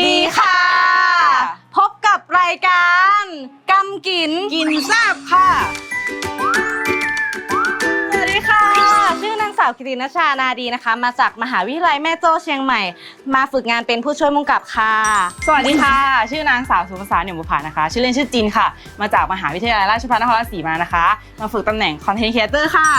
ดีค่ะ พบกับรายการกำกินกินทราบค่ะางสาวกิตินชานาดีนะคะ มาจากมหาวิทยาลัยแม่โจ้เชียงใหม่ มาฝึกงานเป็นผู้ช่วยมุงกับค่ะ สวัสดีค่ะ ชื่อนางสาวสุภาษาเหนี่ยมบุภานะคะ ชื่อเล่นชื่อจินค่ะ มาจากมหาวิทยาลัยราชภัฏนครราชสีมานะคะ มาฝึกตำแหน่งคอนเทนต์ครีเอเตอร์ค่ะ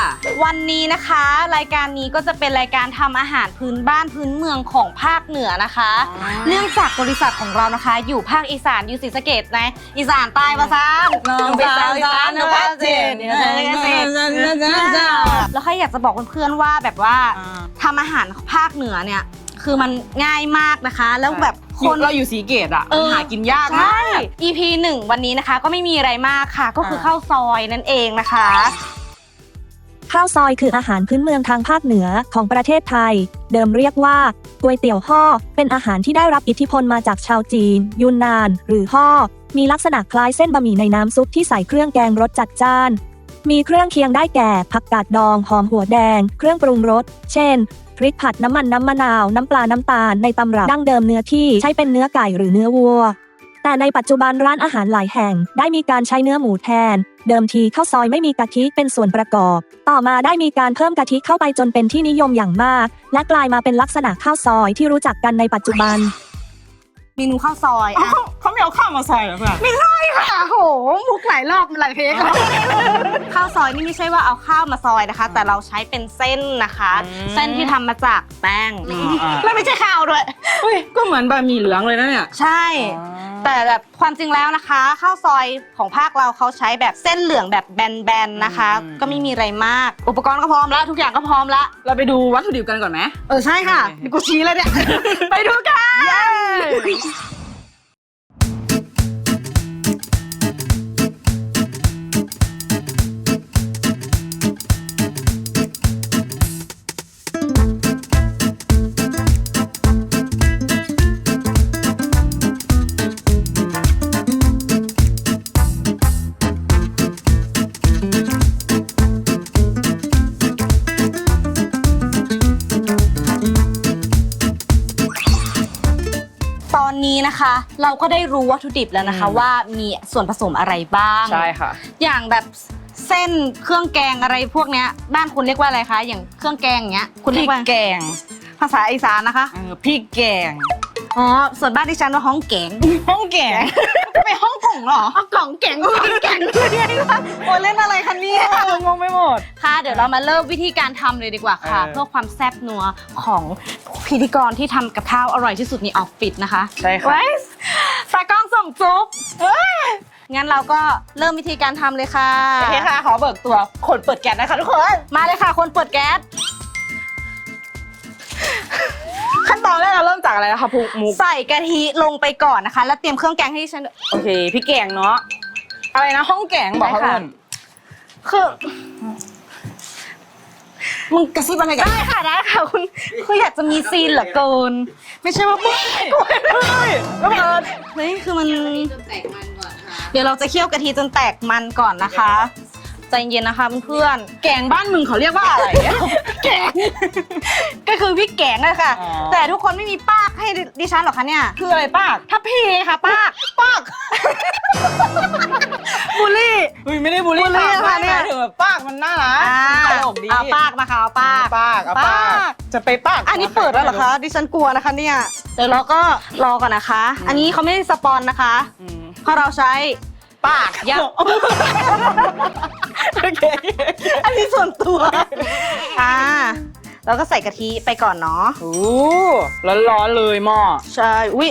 วันนี้นะคะ รายการนี้ก็จะเป็นรายการทำอาหารพื้นบ้านพื้นเมืองของภาคเหนือนะคะอ๋อเนื่องจากบริษัทของเรานะคะ อยู่ภาคอีสานอยู่ศรีสะเกดนะอีสานใต้ภาษาน้องสาวสารพัดเจนแล้วใครอยากจะบอกเพื่อนๆว่าแบบว่าอ่า ทำอาหารภาคเหนือเนี่ย คือมันง่ายมากนะคะ แล้วแบบคคน นเราอยู่สีเกตอะเออ หากินยากใช่ มาก EP 1วันนี้นะคะ ก็ไม่มีอะไรมากค่ะ ก็คืออ่าข้าวซอยนั่นเองนะคะ ข้าวซอยคืออาหารพื้นเมืองทางภาคเหนือของประเทศไทย เดิมเรียกว่าก๋วยเตี๋ยวห่อเป็นอาหารที่ได้รับอิทธิพลมาจากชาวจีน ยุนนาน หรือห่อมีลักษณะคล้ายเส้นบะหมี่ในน้ำซุปที่ใส่เครื่องแกงรสจัดจ้าน มีเครื่องเคียงได้แก่ ผักกาดดองหอมหัวแดง เครื่องปรุงรส เช่น พริกผัดน้ำมันน้ำมะนาว น้ำปลาน้ำตาล ในตำรับดั้งเดิมเนื้อที่ใช้เป็นเนื้อไก่หรือเนื้อวัว แต่ในปัจจุบันร้านอาหารหลายแห่ง ได้มีการใช้เนื้อหมูแทน เดิมทีข้าวซอยไม่มีกะทิเป็นส่วนประกอบ ต่อมาได้มีการเพิ่มกะทิเข้าไปจนเป็นที่นิยมอย่างมาก และกลายมาเป็นลักษณะข้าวซอยที่รู้จักกันในปัจจุบัน เมนูข้าวซอยอ๋ออะ เขาไม่เอาข้าวมาใส่เหรอเพื่อนค่ะโหมุกหลายรอบหลายเพลงข้าวซอยนี่ไม่ใช่ว่าเอาข้าวมาซอยนะคะ แต่เราใช้เป็นเส้นนะคะ เส้นที่ทำมาจากแป้งอ่าและไม่ใช่ข้าวด้วยเฮ้ยก็เหมือนบะหมี่เหลืองเลยนะเนี่ย ใช่ แต่แบบความจริงแล้วนะคะข้าวซอยของภาคเราเขาใช้แบบเส้นเหลืองแบบแบนๆนะคะ อืม ก็ไม่มีอะไรมาก อุปกรณ์ก็พร้อมแล้ว ทุกอย่างก็พร้อมแล้วเราไปดูวัตถุดิบกันก่อนไหม เออใช่ค่ะโอเคนี่กูชี้แล้วเนี่ย ไปดูกัน ต นนี้นะคะ เราก็ได้รู้วัตถุดิบแล้วนะคะ อืม ว่ามีส่วนผสมอะไรบ้าง ใช่ค่ะ อย่างแบบเส้นเครื่องแกงอะไรพวกเนี้ย บ้านคุณเรียกว่าอะไรคะ อย่างเครื่องแกงอย่างเงี้ย คุณพเรีริยกกว่าแกงภาษาอีสานนะคะ เออพริกแกง อ๋อส่วนบ้านดิฉันว่าห้องแกงห้องแกงไม่ห้องกงเหรอเอากล่องแกงห้องแกงคือยังไงคะโอ้เล่นอะไรคะเนี่ยเอองงไม่หมด ค่ะเดี๋ยวเรามาเริ่มวิธีการทำเลยดีกว่าค่ะ เออ เพื่อความแซ่บนัวของพิธีกรที่ทำกับข้าวอร่อยที่สุดในออฟฟิศนะคะใช่ค่ะไว้ตากล้องส่งจุ๊บเอ้ยงั้นเราก็เริ่มวิธีการทำเลยค่ะ โอเคค่ะ ขอเบิกตัวคนเปิดแก๊สนะคะทุกคน มาเลยค่ะ คนเปิดแก๊ส ขั้นตอนแรกเราเริ่มจากอะไรนะคะพุกมุก ใส่กะทิลงไปก่อนนะคะ แล้วเตรียมเครื่องแกงให้ดิฉันด้วยโอเคพี่แกงเนาะ อะไรนะห้องแกงบอกเขาได้ค่ะเอิ้นคือมึงกระซิบอะไรกันได้ค่ะได้ค่ะคุณคุณอยากจะมีซีนเหลือเกิน ไม่ใช่ว่ามึงเฮ้ยแล้วเปิดเฮ้ยคือมันเดี๋ยวเราจะเคี่ยวกะทิจนแตกมันก่อนนะคะ ใจเย็นนะคะเพื่อนแกงบ้านมึงเขาเรียกว่าอะไรอะๆแกง ก็คือพี่แกงเลยค่ะ อ๋อ แต่ทุกคนไม่มีปากให้ดิฉันหรอกคะเนี่ย คืออะไรป้ากทัพพีค่ะปากปากบูลลี่เฮ้ยไม่ได้บูลลี่บูลลี่ป้ากค่ะเนี่ย หมายถึงแบบป้ากมันน่ารักอ่าตลกดีเอาปากนะคะเอาปากป้ากเอาป้าป้าก ก จะไปป้ากอันนี้เปิดแล้วเหรอคะดิฉันกลัวนะคะเนี่ยเดี๋ยวเราก็รอก่อนนะคะ อันนี้เขาไม่ได้สปอนนะคะอืมเพราะเราใช้ ป้ากยับ โอเคอันนี้ส่วนตัวอ่าเราก็ใส่กะทิไปก่อนเนาะ โอ้ร้อนๆเลยหม้อ ใช่ อุ้ย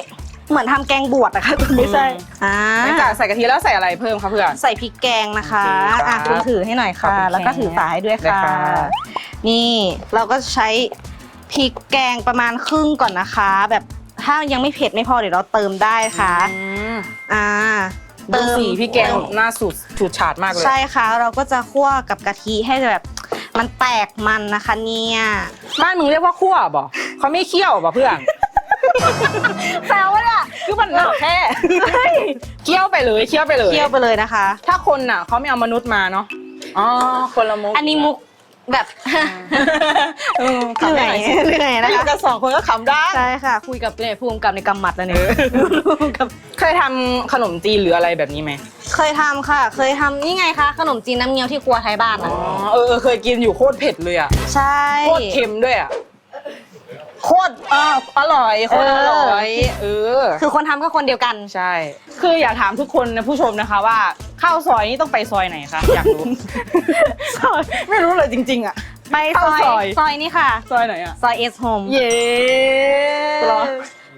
เหมือนทำแกงบวชนะคะคุณไม่ใช่อืมอ่าหลังจากใส่กะทิแล้วใส่อะไรเพิ่มคะเพื่อน ใส่พริกแกงนะคะโอเคครับอะคุณถือให้หน่อยขอบค่ะ คุณแล้วก็ถือฝาให้ด้วยได้ค่ะค่ะนี่เราก็ใช้พริกแกงประมาณครึ่งก่อนนะคะ แบบถ้ายังไม่เผ็ดไม่พอเดี๋ยวเราเติมได้ค่ะ อืมอ่า ดูสีพี่แกงหน้าสุดฉูดฉาดมากเลยใช่ค่ะ เราก็จะคั่วกับกะทิให้แบบมันแตกมันนะคะเนี่ยบ้านมึงเรียกว่าคั่วบ่เขาไม่เคี่ยวบ่เพื่อนแซวเนี่ยคือมันหนักแค่เคี่ยวไปเลยเคี่ยวไปเลยเคี่ยวไปเลยนะคะ ถ้าคนน่ะเขาไม่เอามนุษย์มาเนาะอ๋อคนละมุกอันนี้มุก แบบเออเหนื่อยเหนื่อยนะนะคะคะกันสองคนก็ขำได้ใช่ค่ะ คุยกับเนี่ยภูมิกับในกำมัดแล้วเนี่ยเคยทำขนมจีนหรืออะไรแบบนี้ไหมเคยทำค่ะ เคยทำนี่ไงคะขนมจีนน้ำเงี้ยวที่ครัวไทยบ้านอ๋อะอเออเออเคยกินอยู่โคตรเผ็ดเลยอะใช่โคตรเค็มด้วยอะโคตรอ่าอร่อยโคตรอร่อยเออ คือคนทำก็คนเดียวกัน ใช่ คืออยากถามทุกคนนะผู้ชมนะคะว่า ข้าวซอยนี่ต้องไปซอยไหนคะอยากรู้ ซอยไม่รู้เลยจริง ๆ อะ ไปซอยเข้าซอย ซอยนี้ค่ะ ซอยไหนอะ ซอยเอสโฮมเย้เหรอ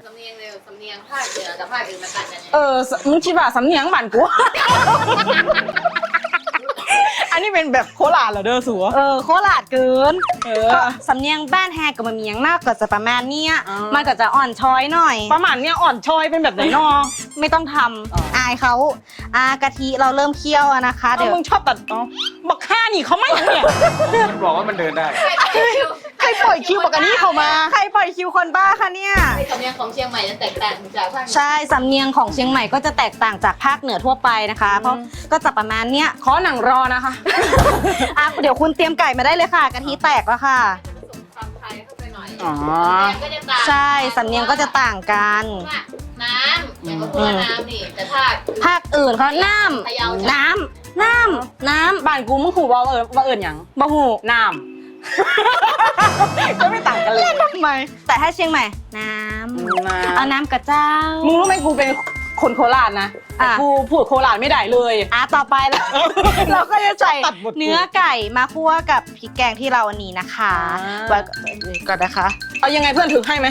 สำเนียงเร็วสำเนียงภาคเหนือกับภาคอื่นมาตัดกันยังไงเออสมึงคิดว่าสำเนียงบ้านกู อันนี้เป็นแบบโคราชเหรอเด้อสัว เออโคราชเกินเอก็อสำเนียงบ้านแฮกับมันมีอย่างมากก็จะประมาณเนี้ยอ๋อ มันก็จะอ่อนช้อยหน่อย ประมาณเนี้ยอ่อนช้อยเป็นแบบไหนนอ ไม่ต้องทอ๋อำออายเขาอากะทิเราเริ่มเคี่ยวอะนะคะ เดี๋เดี๋ยยววมึงชอบตัดอ๋อบักห้านี่เขาไม่เนี่ย มันบอกว่ามันเดินได้ ใครปล่อยคิวบักอันนี้เขามา ใครปล่อยคิวคนบ้าคะเนี่ยไอ้สำเนียงของเชียงใหม่จะแตกต่างจากภาคเหนือใช่ สำเนียงของเชียงใหม่ก็จะแตกต่างจากภาคเหนือทั่วไปนะคะ เพราะก็จะประมาณเนี้ยขอหนังรอนะคะ อะเดี๋ยวคุณเตรียมไก่มาได้เลยค่ะกะทิแตกแล้วค่ะความไทยเข้าไปหน่อยอ๋อ สำเนียงก็จะต่างใช่ สำเนียงก็จะต่างกัน ว่าน้ำอย่างก็พูดว่าน้ำนี่แต่ภาคภาคอื่นเขาน้พะเยาำน้ำน้ำน้บ้านกูมึงขู่ว่าเอิญว่าเอิญหยังำบะหูน้ำ ก็ไม่ต่างกันเลย ทำไม แต่ถ้าเชียงใหม่ น้ำเอาน้ำกระเจ้า มึงรู้ไหมกูเป็นคนโคราชนะแต่อะ กูพูดโคราชไม่ได้เลย อะต่อไปแล้ว เราก็จะใส่ตัดบทเนื้อไก่มาคั่วกับพริกแกงที่เราอันนี้นะคะอ่า ไว้ก่อนนะคะเอายังไงเพื่อนถือให้ไหม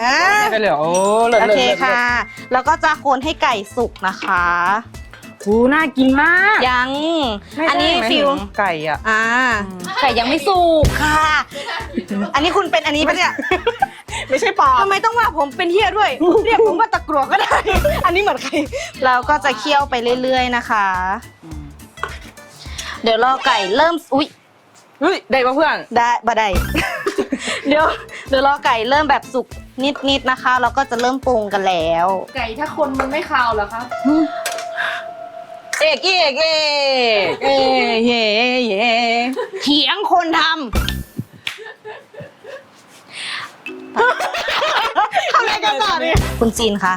อ่าไม่ไปเลยเหรอโอ้เลิศโอเลิศเคเลิศค่ะ แล้วก็จะคนให้ไก่สุกนะคะ กูน่ากินมาก ยัง ไม่อันนี้ได้หมายฟิลถึงไก่อะ อ่าไก่ยังไม่สุกค่ะ อันนี้คุณเป็นอันนี้ปะเนี่ยไม่ใช่ปลาทำไมต้องว่าผมเป็นเฮียด้วย เรียกผมว่าตะกรวก็ได้ อันนี้เหมือนใคร เราก็จะเคี่ยวไปเรื่อยๆนะคะเดี๋ยวรอไก่เริ่ม อุ๊ย เฮ้ยได้ปะเพื่อน ได้บ่ได้ เดี๋ยวเดี๋ยวรอไก่เริ่มแบบสุกนิดๆนะคะ เราก็จะเริ่มปรุงกันแล้ว ไก่ถ้าคนมันไม่คาวเหรอคะ เอกเอกเอกเอกเย่เย่เถียงคนทำทำอะไรกันต่อเนี่ย คุณจีนคะ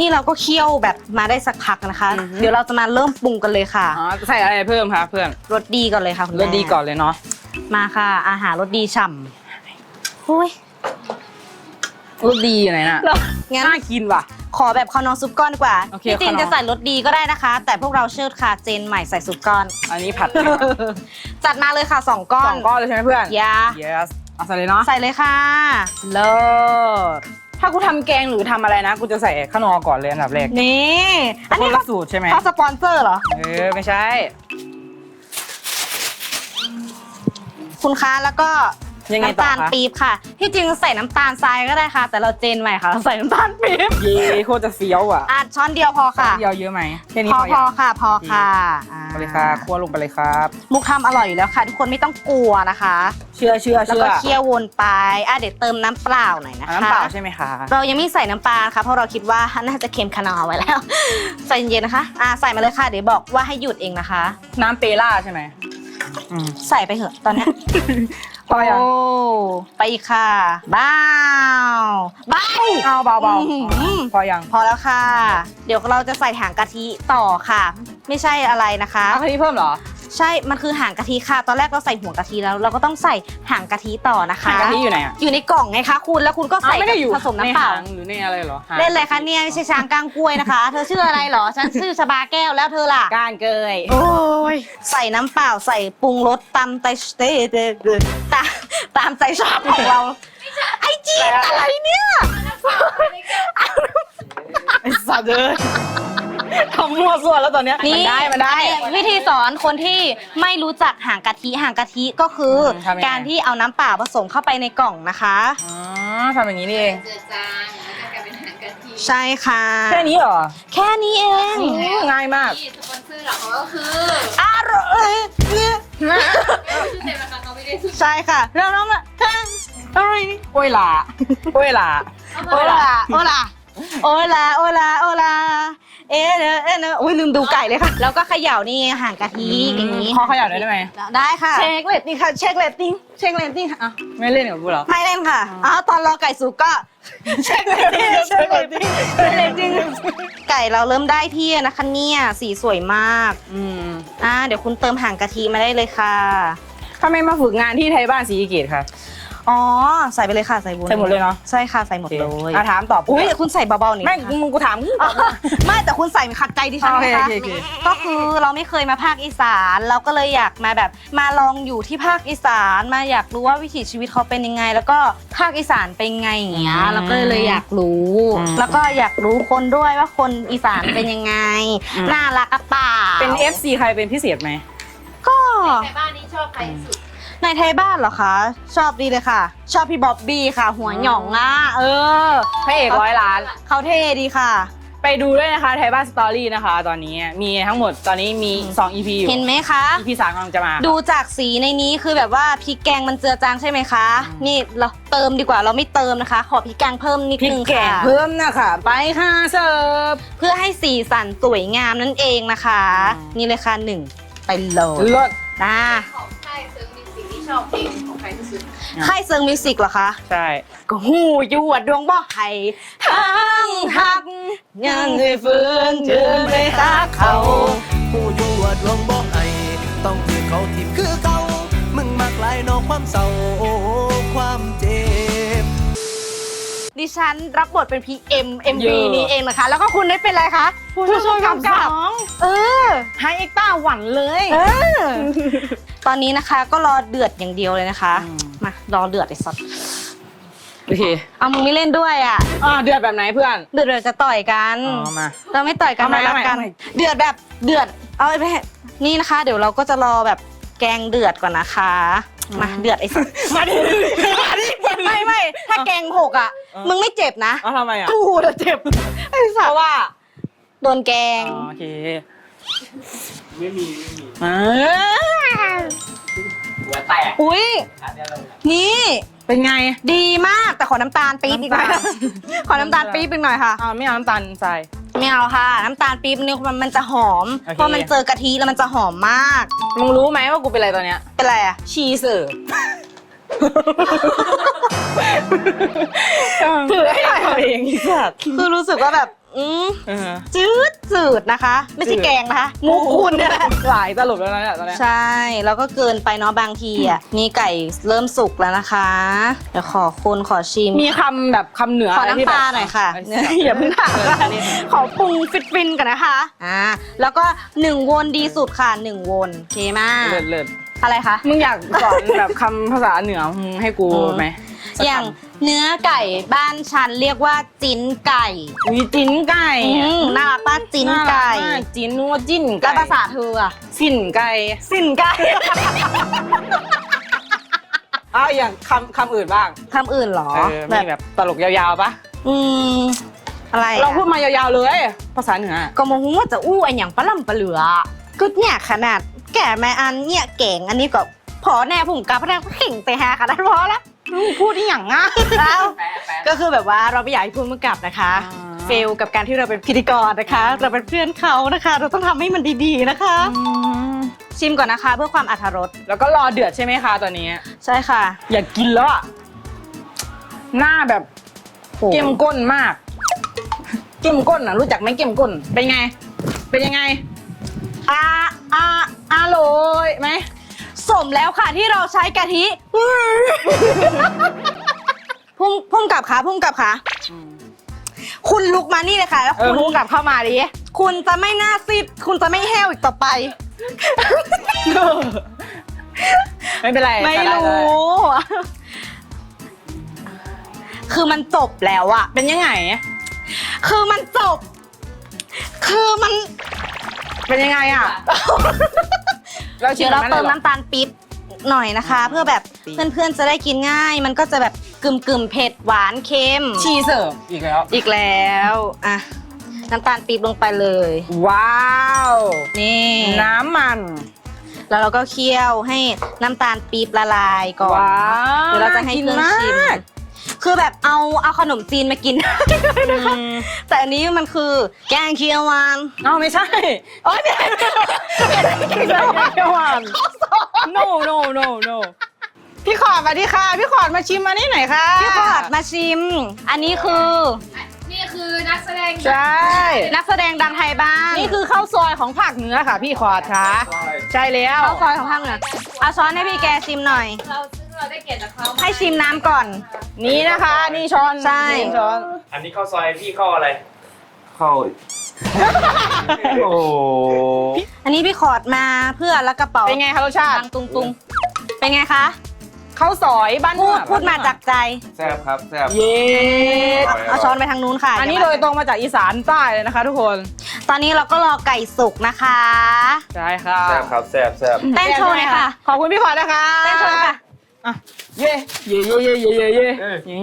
นี่เราก็เคี่ยวแบบมาได้สักพักนะคะเดี๋ยวเราจะมาเริ่มปรุงกันเลยค่ะอ๋อใส่อะไรเพิ่มคะเพื่อนรสดีก่อนเลยค่ะคุณแม่ดีก่อนเลยเนาะมาค่ะ อาหารรสดีฉ่ำอุ้ย เลือดดีอยู่ไหนน่ะงั้นน่ากินว่ะ ขอแบบคอนอซุปก้อนดีกว่าโอเคพี่จีนคอนอจะใส่รสดีก็ได้นะคะ แต่พวกเราเชิดค่ะเจนใหม่ใส่ซุปก้อน อันนี้ผัดจัดมาเลยค่ะสองก้อสนองก้อนเลยใช่ไหมเพื่อน ยา yes เอาใส่เลยเนาะใส่เลยค่ะ เลิศถ้ากูทำแกงหรือทำอะไรนะ กูจะใส่ข้าวนอก่อนเลยอันดับแรกนี่ อันคนี้นละสูตรใช่ไหมเขาสปอนเซอร์เหรอ เออไม่ใช่ คุณคะแล้วก็ ยังไงน้ำต่อตาลคะปี๊บค่ะ ที่จริงใส่น้ำตาลทรายก็ได้ค่ะ แต่เราเจนใหม่ค่ะเราใส่น้ำตาลปี๊บเย่โคตรจะเฟี้ยวอะอะช้อนเดียวพอค่ะ เดียวเยอะไหมแค่นี้พอพอพยัองค่ะ พอค่ะอ่าไปเลยค่ะคั่วลงไปเลยครับ มุกทำอร่อยอยู่แล้วค่ะ ทุกคนไม่ต้องกลัวนะคะ เชื่อเชื่อแล้วเชื่อก็เคี่ยววนไปอะเดี๋ยวเติมน้ำเปล่าหน่อยนะอะคะ น้ำเปล่าใช่ไหมคะ เรายังไม่ใส่น้ำปลาค่ะเพราะเราคิดว่าน่าจะเค็มขนาดไว้แล้ว ใส่เย็นๆนะคะอ่าใส่มาเลยค่ะ เดี๋ยวบอกว่าให้หยุดเองนะคะ น้ำเปล่าใช่ไหมอืม ใส่ไปเถอะตอนเนี้ย พอยังโอ้ไปอีกค่ะบ้าวบ้าวเอาเบาเบาอื้อหือพอยังพอแล้วค่ะ เดี๋ยวเราจะใส่หางกะทิต่อค่ะ ไม่ใช่อะไรนะคะ เอากะทิเพิ่มเหรอใช่มันคือหางกะทิค่ะ ตอนแรกเราใส่หัวกะทิแล้ว เราก็ต้องใส่หางกะทิต่อนะคะ หางกะทิอยู่ไหนอะอยู่ในกล่องไงคะคุณแล้วคุณก็อ้าใส่วไม่ได้อยู่ผสมน้ำเปล่าใหงหรือในอะไรเหรอหางเล่นอะไรคะเนี่ยไม่ใช่ช้างกลางกล้วยนะคะ เธอชื่ออะไรเหรอ ฉันชื่อชบาแก้วแล้วเธอล่ะ การเกย โอ้ย ใส่น้ำเปล่าใส่ปรุงรสตามใจเต ตามตามใจชอบของเรา ไอจีนอะไรเนี่ยไอ้สัตว์เลยทำมั่วส่วนแล้วตอนเนี้ยมันได้มันได้วิธีสอนคนที่ไม่รู้จักหางกะทิหางกะทิก็คืออมทำยังไง การที่เอาน้ำเปล่าผสมเข้าไปในกล่องนะคะ อ๋อทำอย่างนี้นี่เองเจือจางมันจะกลายเป็นหางกะทิใช่ค่ะ แค่นี้เหรอแค่นี้เองอืมง่ายมาก ที่สปอนเซอร์หลักของเราก็คืออร่อยเนี่ย ชื่อเต็มนะคะ เขาไม่ได้ชื่อใช่ค่ะแล้วน้องอะอะไรนี่โอ้ยหลาโอ้ยหลาโอลาโอลาโอลาโอลาโอลาเอ๊ะเอ๊ะเอ๊ะเอ๊ะโอ้ยลืมดูไก่เลยค่ะ แล้วก็เขย่านี่ห่างกะทิอย่างนี้ขอเขย่าได้ไหมได้ค่ะเช็คเลตติ้งค่ะเช็คเลตติ้งเช็คเลตติ้งอะไม่เล่นกับกูเหรอไม่เล่นค่ะอ้าวตอนรอไก่สุกก็เช็คเลตติ้งเช็คเลตติ้งเช็คเลตติ้งไก่เราเริ่มได้ที่นะคะเนี่ยสีสวยมากอืมอ่าเดี๋ยวคุณเติมห่างกะทิมาได้เลยค่ะ ทำไมมาฝึกงานที่ไทยบ้านศรีสะเกตคะ อ๋อ ใส่ไปเลยค่ะใส่บุญใส่หมดเลยเนาะใช่ค่ะใส่หมดเลยอะถามตอบอุ้ยคุณใส่เบาๆนี่ไม่ค่ะมึงกูถามมึงอ๋อไม่แต่คุณใส่ขัดใจดิฉันโอเคนะคะโอเคโอเค ก็คือเราไม่เคยมาภาคอีสาน เราก็เลยอยากมาแบบ มาลองอยู่ที่ภาคอีสานมาอยากรู้ว่าวิถีชีวิตเขาเป็นยังไง แล้วก็ภาคอีสานเป็นยังไงอย่างเงี้ยเราก็เลยอยากรู้แล้วก็อยากรู้คนด้วยว่าคนอีสานเป็นยังไงน่ารักกระเปล่าเป็น FC ใครเป็นพิเศษไหมก็ ในบ้านนี้ชอบใครที่สุดในไทยบ้านเหรอคะ ชอบดีเลยค่ะ ชอบพี่บ๊อบบี้ค่ะ หัวหย่องอะเออพระเอกร้อยล้าน เขาเท่ดีค่ะ ไปดูด้วยนะคะไทยบ้านสตอรี่นะคะ ตอนนี้มีทั้งหมดตอนนี้มี 2 EP อยู่ เห็นไหมคะ EP สามกำลังจะมา ดูจากสีในนี้คือแบบว่าพริกแกงมันเจือจางใช่ไหมคะ นี่เราเติมดีกว่าเราไม่เติมนะคะ ขอพริกแกงเพิ่มนิดพริกนึงแกงค่ะ เพิ่มนะคะไปค่ะเสิร์ฟ เพื่อให้สีสันสวยงามนั่นเองนะคะอืมนี่เลยค่ะหนึ่งไปเลยเลิศ นะของค่ายเซิร์ฟมิวสิกที่ชอบเพลงของใครที่สุดค่ายเซิงมิวสิกเหรอคะ ใช่ก็หูยวดดวงบ่ไห้ทั้งหักยังได้ฟื้นเชิญไปหาเขาผู้อยู่ว่าดวงบ่ไอต้องถือเขาทิมคือเขามึงมักหลายนอกความเศร้าความเจ็บ ดิฉันรับบทเป็น PM MV นี้เองนะคะ แล้วก็คุณได้เป็นอะไรคะผู้ช่วยกำกับเออไฮเอ็กต้าหวันเลยเออตอนนี้นะคะก็รอเดือดอย่างเดียวเลยนะคะอืมมารอเดือดไอ้สัตว์โอเคเอามึงไม่เล่นด้วยอะอ่าเดือดแบบไหนเพื่อนเดือดเดือดจะต่อยกันอ๋อมาเราไม่ต่อยกันเอาใหม่เรารักกันเอาใหม่เดือดแบบเดือดเอาไปให้นี่นะคะ เดี๋ยวเราก็จะรอแบบแกงเดือดก่อนนะคะ มาเดือดไอ้สัตว์มาดิมาดิมาดิ ไม่ไม่ถ้าแกงหกอะ เออ มึงไม่เจ็บนะเอาทำไมอะกูจะเจ็บไอ้เพสัตราะว์ว่า โดนแกง อ๋อโอเค ไม่มีไม่มีอุ้ยนี่เป็นไง ดีมากแต่ขอน้ำตาลปี๊บอีกหน่อยน้ำตาลขอน้ำตาลปี๊บอีกหน่อยค่ะอ่าไม่เอาน้ำตาลใส่ไม่เอาค่ะ น้ำตาลปี๊บนี่มันมันจะหอมโอเค เพราะมันเจอกะทิแล้วมันจะหอมมากมึงรู้ไหมว่ากูเป็นอะไรตอนเนี้ย เป็นไรอะชีเสิร์ฟถือให้หน่อยเองอีสัตว์คือรู้สึกว่าแบบ อืมเออจืดจืดนะคะ ไม่ใช่จืดแกงนะคะหมูคุณเนี่ยแหละ หลายตลบแล้วนะเนี่ยตอนเนี้ยใช่ แล้วก็เกินไปเนาะบางทีอะนี่ไก่เริ่มสุกแล้วนะคะ เดี๋ยวขอคนขอชิม มีคำแบบคำเหนือขออะไรที่น้ำปแบบลาหน่อยค่ะเอย่าเพิ่งถามเออค่ะเล่นขอปรุงฟิตฟินกันนะคะ อ่า แล้วก็หนึ่งวนดีสุดค่ะหนึ่งวนโอเคมาก เลิศเลิศอะไรคะ มึงอยากสอนแบบคำภาษาเหนือมึงให้กูไหมสักอย่างค เนื้อไก่บ้านฉันเรียกว่าจิ้นไก่ำมีจิ้นไก่อืมน่ารักป้าจิ้นไก่น่ารัมากจิ้นนัวจิ้นไก่แล้วภาษาเธออะสิ้นไก่สิ้นไก่อ้าวอย่างคำคำอื่นบ้างคำอื่นเหรอเออมีแบบตลกยาวๆปะอืมอะไรอะ เราพูดมายาวๆเลย ภาษาเหนือก็มองว่าจะอู้อันอย่างปลาล่ำปลาเหลือก็เนี่ยขนาดแก่แม่อันเนี่ยเก่งอันนี้ก็พอแน่ผมกับพนักเข่งไปหาขนาดพอแล้ว พูดที่อย่างง่ายแล้วก็คือแบบว่าเราไม่อยากให้พูดมากลับนะคะอ่าเฟลกับการที่เราเป็นพิธีกรนะคะ เราเป็นเพื่อนเขานะคะ เราต้องทำให้มันดีๆนะคะ ชิมก่อนนะคะ เพื่อความอรรถรสแล้วก็รอเดือดใช่ไหมคะตอนนี้ ใช่ค่ะ อยากกินแล้วอะหน้าแบบเข้มก้นมากเข้มก้นอะ รู้จักไหมเข้มก้นเป็นไง เป็นยังไงอาอาอาโรยไหม สมแล้วค่ะที่เราใช้กะทิ พุ่งพุ่งกลับค่ะพุ่งกลับค่ะคุณลุกมานี่เลยค่ะแล้วเออคุณพุ่งกลับเข้ามาดิคุณจะไม่หน้าซีดคุณจะไม่แห้วอีกต่อไป ไม่เป็นไรไม่ก็ด้รู้ คือมันจบแล้วอะเป็นยังไง คือมันจบ คือมัน เป็นยังไงอะ เราชิเดี๋มยวเราแบบเติมลยหอ น้ำตาลปี๊บหน่อยนะคะ เพื่อแบบเพื่อนๆจะได้กินง่าย มันก็จะแบบกึ่มกึ่มๆเผ็ดหวานเค็มชีเสิร์ฟอีกแล้ว อีกแล้วอะน้ำตาลปี๊บลงไปเลย ว้าว นี่น้ำมันแล้วเราก็เคี่ยวให้น้ำตาลปี๊บละลายก่อนว้าวเดี๋ยวเราจะให้เครื่องชิมน่ากินมาก คือแบบเอาเอาขนมจีนมากินนะคะแต่อันนี้มันคือแกงเขียวหวานเอาไม่ใช่อ๋อเนี่ยไม่ใช่เขียวหวาน no no no no พี่ขอดมาดิค่ะ พี่ขอดมาชิมมานี่หน่อยค่ะพี่ขอดมาชิม อันนี้คือ นี่คือนักแสดงใช่นักแสดงดังไทยบ้านนี่คือข้าวซอยของภาคเหนือค่ะ พี่ขอดค่ะ ใช่แล้วข้าวซอยของภาคเหนือเอาช้อนให้พี่แกชิมหน่อย เราซึ่ง เราได้เกียรติจากเขาให้ชิมน้ำก่อน นี่นะคะ นี่ช้อนใช่ นี่ช้อนอันนี้ข้าวซอยพี่ข้าวอะไรข้าวโอ้อันนี้พี่ขอดมาเพื่อแล้วกระเป๋าเป็นไงคะรสชาติดังตุงตุงๆเป็นไงคะ ข้าวซอยบ้านพูดเหนือพูดมาจากใจ แซ่บครับแซ่บ เย้เอาช้อนไปทางนู้นค่ะอันนี้เดี๋โดวยตรงมาจากอีสานใต้เลยนะคะ ทุกคนตอนนี้เราก็รอไก่สุกนะคะ ใช่ค่ะแซ่บครับแซ่บแซ่บเต้นโชว์หน่อยค่ะ ขอบคุณพี่ขอดนะคะเต้นโชว์หน่อยค่ะ อะเย่เย่เย่เย่เย่เย่เย่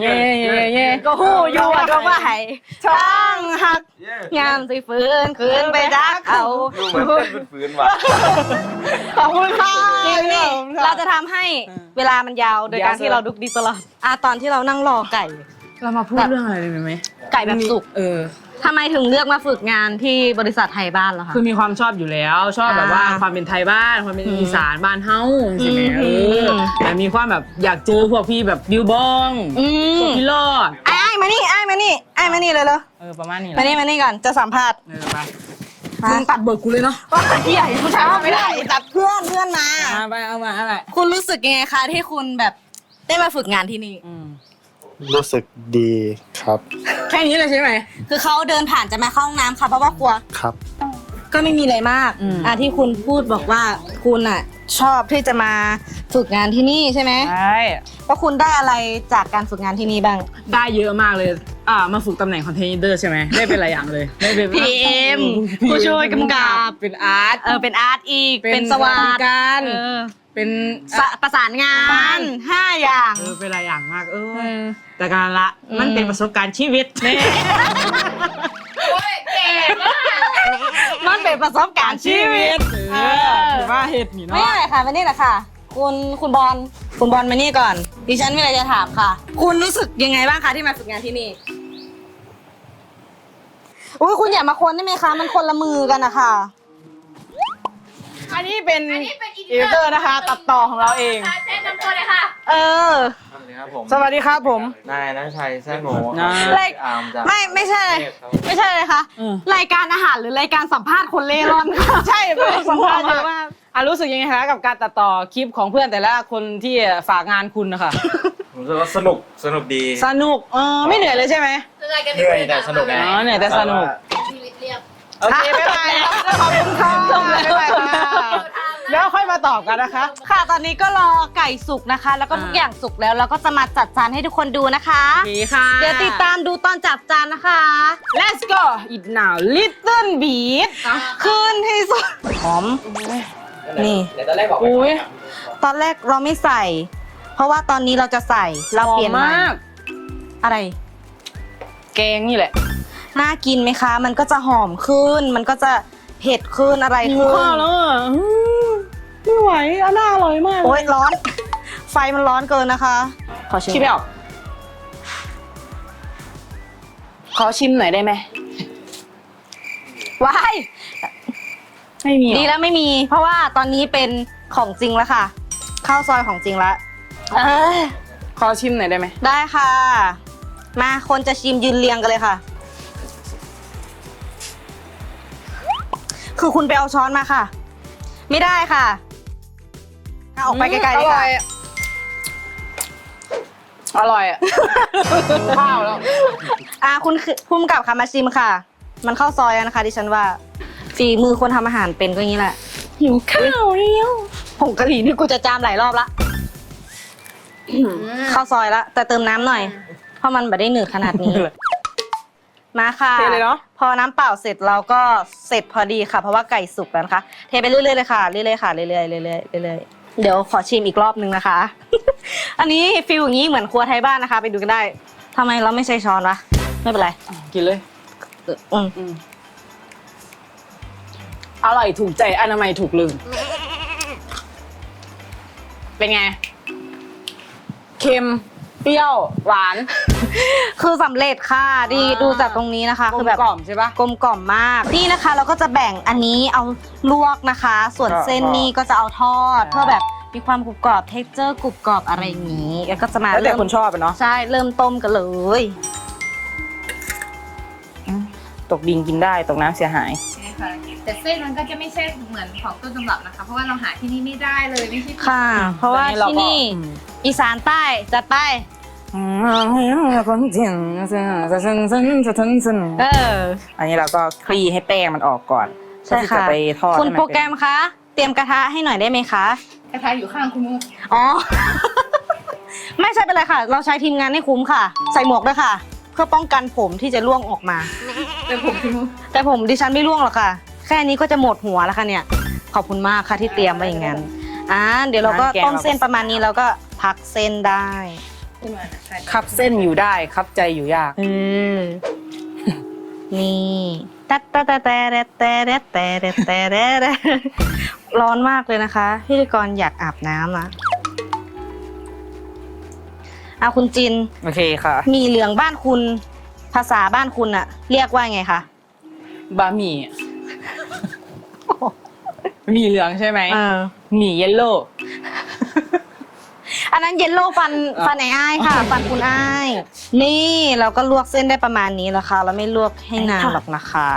เย่เย่เย่ก็หู้อยู่อะก็ว่าให้ช่างหักเย้งามสิฟื้นคืนไปดักเอาดูเหมือนเต้นเป็นฝืนว่ะขอบคุณค่ะจริงนี่เราจะทำให้เวลามันยาวโดยการที่เราดุกดิกตลอดอะตอนที่เรานั่งรอไก่ เรามาพูดเรื่องอะไรเลยไหมไก่แบบสุกเออ ทำไมถึงเลือกมาฝึกงานที่บริษัทไทยบ้านเหรอคะ คือมีความชอบอยู่แล้ว ชอบแบบว่าอ่าความเป็นไทยบ้าน ความเป็นอืมอีสานบ้านเฮาใช่ไหมอืเอมอแต่มีความแบบอยากเจอพวกพี่แบบบิวบองอืพวกมพี่รอดไอ้ไอ้มานี่ไอ้มานี่ไอ้มานี่เลยเลยเออประมาณนี้แหมาละนี่มานี่ก่อนจะสัมภาษณ์เออไปมึงตัดเบิกกูเลยเนาะพี่ใหญ่ผู้ชายไม่ได้ตัดเพื่อนเพื่อนมา เอาไปเอามาเอาไปคุณรู้สึกยังไงคะที่คุณแบบได้มาฝึกงานที่นี่ อืม รู้สึกดีครับ แค่นี้เลยใช่ไหม คือเขาเดินผ่านจะมาเข้าห้องน้ำค่ะเพราะว่ากลัว ครับ ก็ไม่มีอะไรมากอืม อะที่คุณพูดบอกว่าคุณอะ ชอบที่จะมาฝึกงานที่นี่ใช่ไหมใช่ว่าคุณได้อะไรจากการฝึกงานที่นี่บ้าง ได้เยอะมากเลย อ่า มาฝึกตำแหน่งคอนเทนเนอร์ใช่ไหมได้เป็นหลายอย่างเลย ได้เป็น PM ผู้ช่วยกำกับ เป็นอาร์ต เออเป็นอาร์ตอีกเป็นสวัสดการ เออ เป็นสะประสานงานห้าอย่าง เออเป็นหลายอย่างมากเอเอออแต่การละอืมมันเป็นประสบการณ์ชีวิตนี่โอ้ยเก่งมากมันเป็นประสบการณ์ชีวิตเออถือว่าเหตุนี่ไม่เนาะอะไรค่ะมานี่แหละค่ะ คุณคุณบอลคุณบอลมานี่ก่อน ดิฉันมีอะไรจะถามค่ะ คุณรู้สึกยังไงบ้างคะที่มาฝึกงานที่นี่อุ้ยคุณอย่ามาคนได้ไหมคะ มันคนละมือกันนะคะ อันนี้เป็นอันนี้เป็นอีอีดิเตอร์นะคะ ตัดต่อของเราเองแนะนำตัวเลยค่ะเออ สวัสดีครับผมสวัสดีครับผม นายนัทชัยแซ่โหนนายชื่ออาร์มจากไม่ไม่ใช่ ไม่ใช่เลยค่ะ อืม รายการอาหารหรือรายการสัมภาษณ์คนเล่ร่อนค่ะใช่เป็นสัมภาษณ์เยอะมากอะรู้สึกยังไงคะกับการตัดต่อคลิปของเพื่อนแต่ละคนที่ฝากงานคุณนะคะ ผมรู้สึกว่าสนุกสนุกดี สนุกเออไม่เหนื่อยเลยใช่ไหมคือรายการเหนื่อยแต่สนุกไง อ๋อเหนื่อยแต่สนุกชีวิตเรียบ โอเคบ๊ายบายขอบคุณค่ะบ๊ายบายค่ะแล้วค่อยมาตอบกันนะคะ ค่ะ ตอนนี้ก็รอไก่สุกนะคะ แล้วก็ทุกอ่าอย่างสุกแล้วเราก็จะมาจัดจานให้ทุกคนดูนะคะดีค่ะ เดี๋ยวติดตามดูตอนจับจานนะคะ Let's go it now little bit ขึ้นที่สุดหอม นี่อุ้ยตอนแรกเราไม่ใส่ เพราะว่าตอนนี้เราจะใส่เราเปลี่ยนหอมใหม่มาก อะไร แกงนี่แหละ น่ากินไหมคะ มันก็จะหอมขึ้น มันก็จะเผ็ดขึ้นอะไรหิวขึ้นข้าวแล้วอะอืมไม่ไหวอันน่าอร่อยมากโอ๊ยร้อน ไฟมันร้อนเกินนะคะ ขอชิมชิมไม่ออกขอชิมหน่อยได้ไหมว้ายไม่มีหรอดีแล้วไม่มี เพราะว่าตอนนี้เป็นของจริงแล้วค่ะ ข้าวซอยของจริงแล้วเอ้ยขอชิมหน่อยได้ไหมได้ค่ะ มาคนจะชิมยืนเรียงกันเลยค่ะ คือคุณไปเอาช้อนมาค่ะ ไม่ได้ค่ะเอาออกไปไกลๆเลยค่ะ อร่อยอะหิวข้าวแล้ว อะคุณคือพุ่มกับค่ะมาชิมค่ะ มันเข้าซอยแล้วนะคะดิฉันว่าฝีมือคนทำอาหารเป็นก็อย่างนี้แหละหิวข้าวแล้วผงกะหรี่นี่กูจะจามหลายรอบละเข้าซอยละแต่เติมน้ำหน่อย เพราะมันไม่ได้หนืดขนาดนี้ มาค่ะเทเลยเนาะพอน้ำเปล่าเสร็จเราก็เสร็จพอดีค่ะ เพราะว่าไก่สุกแล้วนะคะ เทไปเรื่อยๆเลยค่ะเรื่อยๆค่ะเรื่อยๆเรื่อยๆเรื่อยๆเดี๋ยวขอชิมอีกรอบนึงนะคะ อันนี้ฟิลอย่างนี้เหมือนครัวไทยบ้านนะคะ ไปดูกันได้ทำไมเราไม่ใช้ช้อนวะไม่เป็นไรกินเลย เอออืมอืมอร่อยถูกใจอนามัยถูกลืม เป็นไง เค็ม เปรี้ยวหวาน คือสำเร็จค่ะดีอ่า ดูจากตรงนี้นะคะกลคืมอแบบกล่อมใช่ปะ กลมกล่อมมากนี่นะคะ เราก็จะแบ่งอันนี้เอาลวกนะคะ ส่วนก็เส้นนี่ก็จะเอาทอด อ่า เพื่อแบบมีความกรุบกรอบเท็กเจอร์กรุบกรอบอะไรอย่างนี้แล้วก็จะมาแล้วแต่เริ่มคนชอบอะเนาะใช่เริ่มต้มกันเลยตกดินกินได้ตกน้ำเสียหาย ใช่ค่ะ แต่เส้นมันก็จะไม่ใช่เหมือนของต้นตำรับนะคะ เพราะว่าเราหาที่นี่ไม่ได้เลยไม่ใช่ค่ะ เพราะว่าตอนที่นี้นี่เราก็อืมอีสานใต้จัดไปคนเจียนเออ อันนี้เราก็คลี่ให้แป้งมันออกก่อนใช่เพื่อที่ค่ะจะไปทอดคุณให้นโปรแกรมคะเตรียมกระทะให้หน่อยได้ไหมคะกระทะอยู่ข้างคุณมุกอ๋อ ไม่ใช่เป็นไรค่ะ เราใช้ทีมงานให้คุ้มค่ะ ใส่หมวกด้วยค่ะ เพื่อป้องกันผมที่จะร่วงออกมาเป็นผมคุณมุกแต่ผมดิฉันไม่ร่วงหรอกค่ะ แค่นี้ก็จะหมดหัวแล้วค่ะเนี่ย ขอบคุณมากค่ะที่เตรียมไว้อย่างนั้นอ่าเดี๋ยวเราก็ต้มเส้นประมาณนี้แล้วก็พักเส้นได้ขึ้นมาใช่คับเส้นอยู่ได้คับใจอยู่ยากเออนี่ตัดตัดตัดแต่แต่แต่แต่แต่แต่แต่ร้อนมากเลยนะคะ พิธีกรอยากอาบน้ำนะเอาคุณจิน โอเคค่ะหมีเหลืองบ้านคุณ ภาษาบ้านคุณอะเรียกว่าไงคะ บะหมี่ หมี่เหลืองใช่ไหมเออหมี่เยลโล่อันนั้นเยลโล่ฟันอะฟันไอ้อ้ายค่ะ ฟันคุณอ้าย นี่เราก็ลวกเส้นได้ประมาณนี้แล้วค่ะเราไม่ลวกให้นานหรอกนะคะ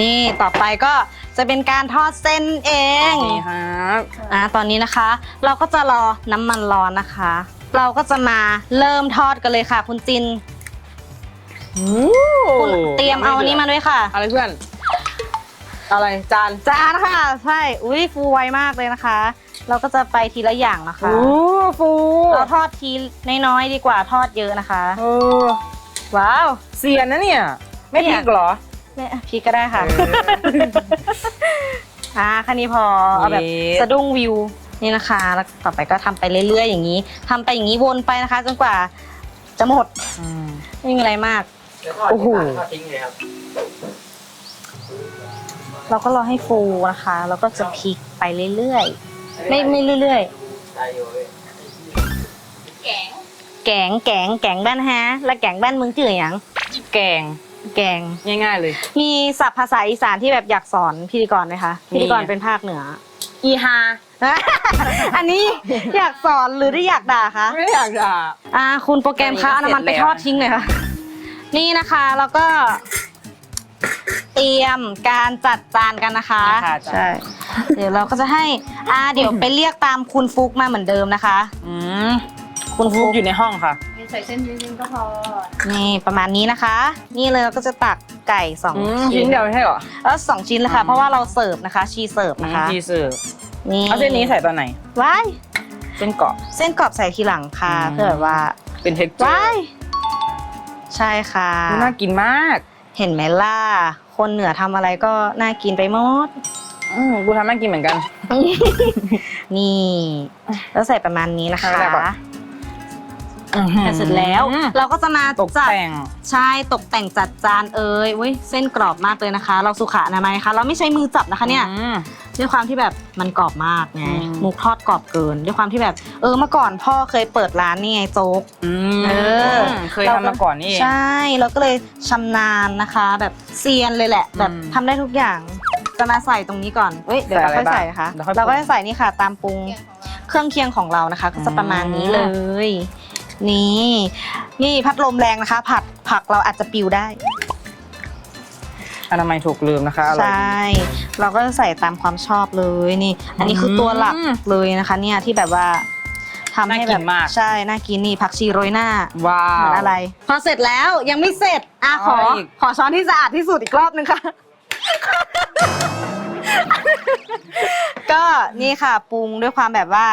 นี่ต่อไปก็จะเป็นการทอดเส้นเองนี่ครับอะตอนนี้นะคะ เราก็จะรอน้ำมันร้อนนะคะ เราก็จะมาเริ่มทอดกันเลยค่ะ คุณจินคุณเตรียมเอาอันนี้มาด้วยค่ะ อะไรเพื่อน อะไรจานจานค่ะใช่อุ้ยฟูไวมากเลยนะคะ เราก็จะไปทีละอย่างนะคะโอ้ฟูเราทอดทีน้อยๆดีกว่าทอดเยอะนะคะเออว้าวเสียนนะเนี่ย ไม่พริกเหรอเนี่ยพริกก็ได้ค่ะเอออ่าแค่นี้พอเอาแบบเย้สะดุ้งวิวนี่นะคะ แล้วต่อไปก็ทำไปเรื่อยๆอย่างนี้ทำไปอย่างนี้วนไปนะคะจนกว่าจะหมดอืมไม่มีอะไรมากโอ้โอ้โหทอดทิ้งเลยครับ เราก็รอให้ฟูนะคะ แล้วก็จะพลิกไปเรื่อยๆ ไม่ไม่เรื่อยได้อยู่เว้ยแกงๆแกง แกง แกงบ้านฮะ แล้วแกงบ้านมึงจื่อหยังแกง แกง ง่ายๆเลย มีศัพท์ภาษาอีสานที่แบบอยากสอนพิธีกรไหมคะมีพิธีกรเป็นภาคเหนือ อีฮาอันนี้อยากสอนหรือได้อยากด่าคะ ไม่อยากด่า อ่า คุณโปรแกรมคะเอาน้ำมันไปทอดทิ้งหน่อยค่ะ นี่นะคะ แล้วก็ เตรียมการจัดจานกันนะคะ ค่ะใช่ เดี๋ยวเราก็จะให้อ่าเดี๋ยวไปเรียกตามคุณฟุกมาเหมือนเดิมนะคะ อืมคุณฟุฟุกกอยู่ในห้องค่ะมีใส่เส้นนิดนึงก็พอ นี่ประมาณนี้นะคะ นี่เลยเราก็จะตักไก่สองอืมชิ้ชิ้นนเดียวใช่เหรอเออสองชิ้นเลยค่ะ อืม เพราะว่าเราเสิร์ฟนะคะ ชีเสิร์ฟนะคะ ทีเสิร์ฟนี่เอาเส้นนี้ใส่ตอนไหน ว้ายเส้นเกาะ เส้นกรอบใส่ทีหลังค่ะอืม เพื่อแบบว่าเป็นเท็กเจอว้ายร์ใช่ค่ะ น่ากินมาก เห็นไหมล่ะ คนเหนือทำอะไรก็น่ากินไปหมด อืมกูทำน่ากินเหมือนกัน นี่ แล้วใส่ประมาณนี้นะคะใส่อะไรก่ อนแต่เสร็จแล้ว เราก็จะมาตกจัดแต่ง ใช่ตกแต่งจัดจานเอ่ยเว้ยเส้นกรอบมากเลยนะคะ เราสุขอนามัยค่ะ เราไม่ใช้มือจับนะคะเนี่ยอืมด้วยความที่แบบมันกรอบมากไงอืมมุกทอดกรอบเกิน ด้วยความที่แบบ เออเมื่อก่อนพ่อเคยเปิดร้านนี่ไงโจ๊ก อืมเออ เคยทำมาก่อนนี่เอง ใช่เราก็เลยชำนาญนะคะ แบบเซียนเลยแหละ แบบอืมทำได้ทุกอย่างจะมาใส่ตรงนี้ก่อนเอ้ยเดี๋ยวเราใส่ค่อยอะไรใส่บ้างนะคะเดี๋ยวค่อยเราก็ปรุงจะใส่นี่ค่ะ ตามปรุงเครื่องของเราเครื่องเคียงของเรานะคะ ก็จะประมาณนี้เลอืย นี่ นี่พัดลมแรงนะคะ ผัดผักเราอาจจะปิวได้ อนามัยถูกลืมนะคะอร่ใชอยดี่เราก็จะใส่ตามความชอบเลยนี่ อันนี้คือตัวหลักอืมเลยนะคะ เนี่ยที่แบบว่าทำให้น่ากิแบนบมาก ใช่น่ากินนี่ผักชีโรยหน้าว้าเหมืว อนอะไร พอเสร็จแล้วยังไม่เสร็จอะขอ เอาอีก ขอช้อนที่สะอาดที่สุดอีกรอบนึงค่ะ ก็นี่ค่ะปรุงด้วยความแบบว่า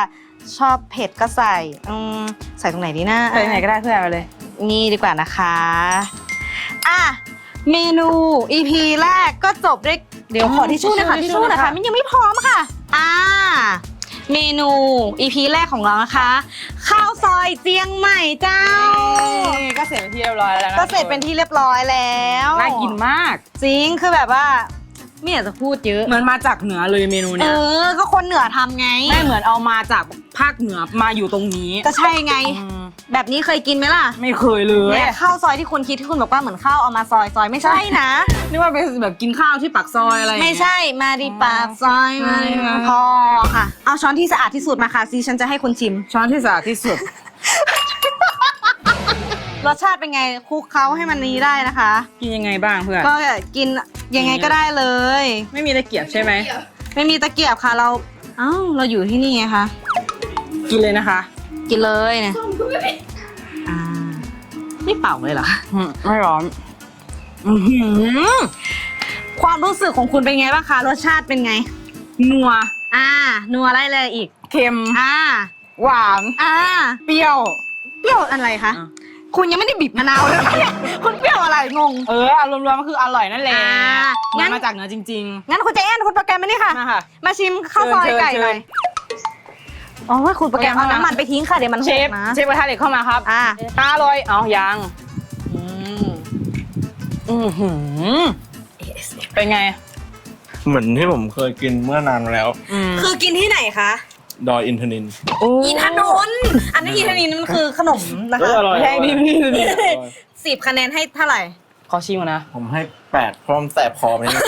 ชอบเผ็ดก็ใส่อืมใส่ตรงไหนดีนะใส่ไหนก็ได้เพื่อนเอาเลย นี่ดีกว่านะคะ อะ เมนู EP แรกก็จบด้วยเดี๋ยวขอทิชชู่หนะคะทิทิชชชู่ชู่หนะคะค่ะมันยังไม่พร้อมค่ะ อ่า เมนู EP แรกของเรานะคะ ข้าวซอยเจียงใหม่เจ้า นี่ก็เสร็จเป็นที่เรียบร้อยแล้วนะก็เสร็จเป็นที่เรียบร้อยแล้ว น่ากินมาก จริงคือแบบว่า ไม่อยากจะพูดเยอะ เหมือนมาจากเหนือเลยเมนูเอเนี้ยอ ก็คนเหนือทำไง ไม่เหมือนเอามาจากภาคเหนือมาอยู่ตรงนี้ก็ใช่ไง อืมแบบนี้เคยกินไหมล่ะไม่เคยเลย เนี่ยข้าวซอยที่คุณคิดที่คุณบอกว่าเหมือนข้าวเอามาซอยซอยไม่ใช่นะ นี่ว่าเป็นแบบกินข้าวที่ปากซอยอะไรอย่างไม่เงี้ย ใช่มาดีปากซอยมาดีอืมพอค่ะ เอาช้อนที่สะอาดที่สุดมาค่ะซีฉันจะให้คุณชิม ช้อนที่สะอาดที่สุด รสชาติเป็นไงคลุกเคล้าให้มันนี้ได้นะคะ กินยังไงบ้างเพื่อนก็กิน ยังไงก็ได้เลย ไม่มีตะเกียบใช่ไหม ไม่มีตะเกียบค่ะเราเอ้าเราอยู่ที่นี่ไงคะกินเลยนะคะกินเลยเนี่ยอ่าไม่เป่าเลยเหรออืมไม่ร้อน อือหือความรู้สึกของคุณเป็นไงบ้างคะรสชาติเป็นไง นัว อ่า นัวอะไรเลยอีก เค็ม อ่า หวาน อ่าเปรี้ยว เปรี้ยวอะไรคะอะ คุณยังไม่ได้บีบมะนาวเลยนะเนี่ยคุณเปรี้ยวอะไรงง เอออารมณ์ๆก็คืออร่อยนั่นแหละอ่างั้มัน นมาจากเหนือจริง งั้นคุณใจแอนคุณโปรแกรมมานี่ค่ะๆมาค่ะมาชิมข้าวซอยไก่เชิญหน่อยอ๋อคุณโปรแกรมเอาเอาน้ำ น้ำมันไปทิ้งค่ะเดี๋ยวมันหเชกฟนะเชฟกระทะเหล็กเข้ามาครับอ่าอร่อยเอายังอืมอือหือเป็นไง เหมือนที่ผมเคยกินเมื่อนานมาแล้ว อืมคือกินที่ไหนคะ ดอยอินทนินอินทนนท์อันนี้อินทนินมันคือขนมนะเอคะออร่อย แพงดีพี่ดูดิสิบคะแนนให้เท่าไหร่ ขอชิมก่อนนะ ผมให้แปดเพราะมันแสบคอไปนิดนึง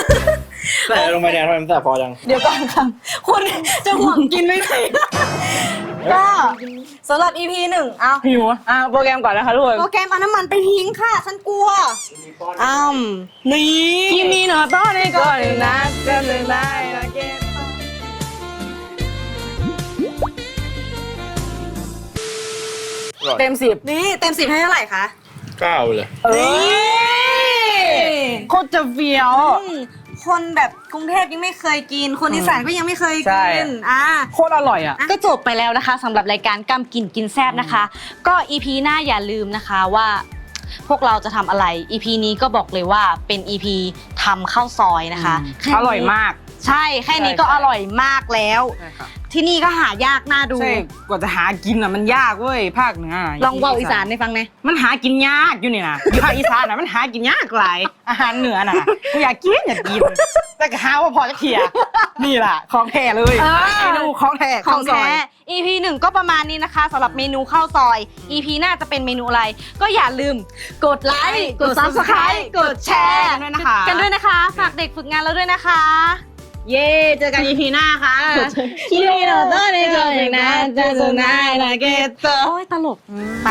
แสบลงไปเนี่ยทำไมมันแสบคอจัง เดี๋ยวก่อนค่ะ คุณจะห่วงกินไม่ได้ก็สำหรับ EP หนึ่งเอาหิวอะโปรแกรมก่อนนะคะทุกคนโปรแกรมเอาน้ำมันไปทิ้งค่ะ ฉันกลัวอ้ำนี่ กินมีหนอต้อนในก่อนเลยนะจะเลยได้นะเก ตเต็มสิบนี่เต็มสิบให้เท่าไหร่คะเก้าเลยเออโคตรจะเฟี้ยว อืมคนแบบกรุงเทพยังไม่เคยกิน คนอีสานก็ยังไม่เคยใช่ กินอ่า โคตรอร่อยอะ ก็จบไปแล้วนะคะสำหรับรายการกำกินกินแซบนะคะ ก็ EP หน้าอย่าลืมนะคะว่า พวกเราจะทำอะไร EP นี้ก็บอกเลยว่าเป็น EP ทำข้าวซอยนะคะอืมแค่นี้อร่อยมาก ใช่แค่นี้ใช่ก็ใช่ อร่อยมากแล้ว ใช่ค่ะ ที่นี่ก็หายากน่าดู ใช่กว่าจะหากินอะมันยากเว้ยภาคเหนือลองเว่าอีสานให้ฟังหน่อยมันหากินยากอยู่นี่นะอยู่ภาคอีสานนะมันหากินยากหลายอาหารเหนือน่ะกูอยากกินอยากกินแต่ก็หาว่าพอจะเคลียร์นี่แหละของแท้เลยเออเมนูของแท้ของข้าวซแท้อย EP หนึ่งก็ประมาณนี้นะคะสำหรับเมนูข้าวซอย EP หน้าจะเป็นเมนูอะไร ก็อย่าลืม กดไลค์ กด Subscribe กดแชร์ กันด้วยนะคะกันด้วยนะคะฝากเด็กฝึกงานเราด้วยนะคะ เย้เจอกัน EP หน้าค่ะคิมิโนโตะเนโกะนะจะสุนายนะเกโตโอ้ยตลกไป